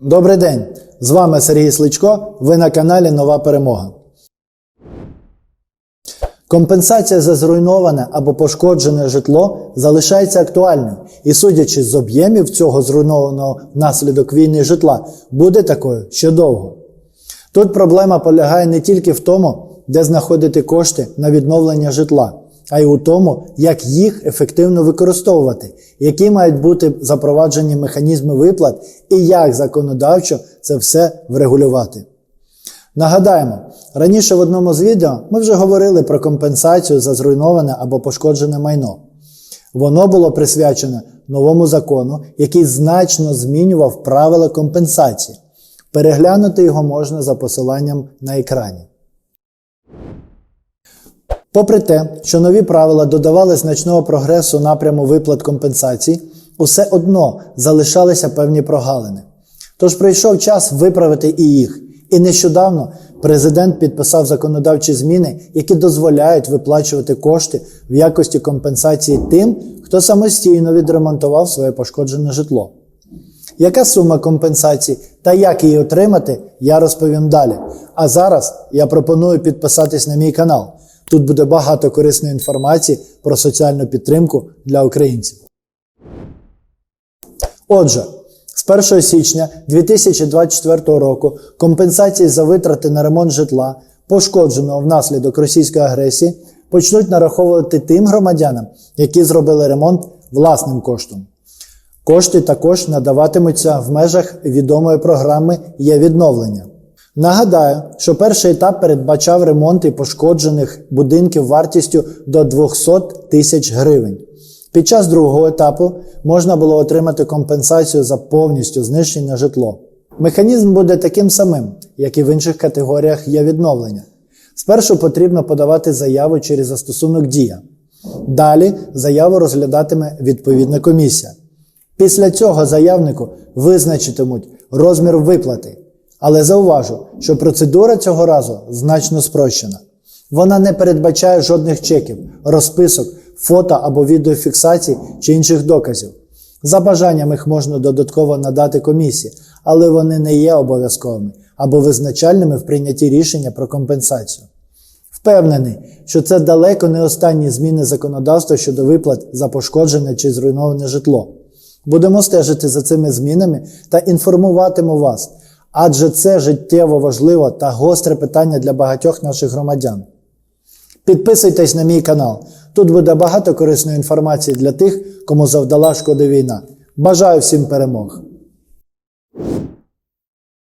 Добрий день! З вами Сергій Сличко. Ви на каналі Нова Перемога. Компенсація за зруйноване або пошкоджене житло залишається актуальною і, судячи з об'ємів цього зруйнованого внаслідок війни житла, буде такою ще довго. Тут проблема полягає не тільки в тому, де знаходити кошти на відновлення житла, а й у тому, як їх ефективно використовувати, які мають бути запроваджені механізми виплат і як законодавчо це все врегулювати. Нагадаємо, раніше в одному з відео ми вже говорили про компенсацію за зруйноване або пошкоджене майно. Воно було присвячене новому закону, який значно змінював правила компенсації. Переглянути його можна за посиланням на екрані. Попри те, що нові правила додавали значного прогресу напряму виплат компенсацій, усе одно залишалися певні прогалини. Тож прийшов час виправити і їх. І нещодавно президент підписав законодавчі зміни, які дозволяють виплачувати кошти в якості компенсації тим, хто самостійно відремонтував своє пошкоджене житло. Яка сума компенсації та як її отримати, я розповім далі. А зараз я пропоную підписатись на мій канал. Тут буде багато корисної інформації про соціальну підтримку для українців. Отже, з 1 січня 2024 року компенсації за витрати на ремонт житла, пошкодженого внаслідок російської агресії, почнуть нараховувати тим громадянам, які зробили ремонт власним коштом. Кошти також надаватимуться в межах відомої програми є відновлення. Нагадаю, що перший етап передбачав ремонти пошкоджених будинків вартістю до 200 тисяч гривень. Під час другого етапу можна було отримати компенсацію за повністю знищене житло. Механізм буде таким самим, як і в інших категоріях є відновлення. Спершу потрібно подавати заяву через застосунок Дія. Далі заяву розглядатиме відповідна комісія. Після цього заявнику визначитимуть розмір виплати. Але зауважу, що процедура цього разу значно спрощена. Вона не передбачає жодних чеків, розписок, фото або відеофіксацій чи інших доказів. За бажанням їх можна додатково надати комісії, але вони не є обов'язковими або визначальними в прийнятті рішення про компенсацію. Впевнений, що це далеко не останні зміни законодавства щодо виплат за пошкоджене чи зруйноване житло. Будемо стежити за цими змінами та інформуватиму вас, адже це життєво важливе та гостре питання для багатьох наших громадян. Підписуйтесь на мій канал. Тут буде багато корисної інформації для тих, кому завдала шкоди війна. Бажаю всім перемог!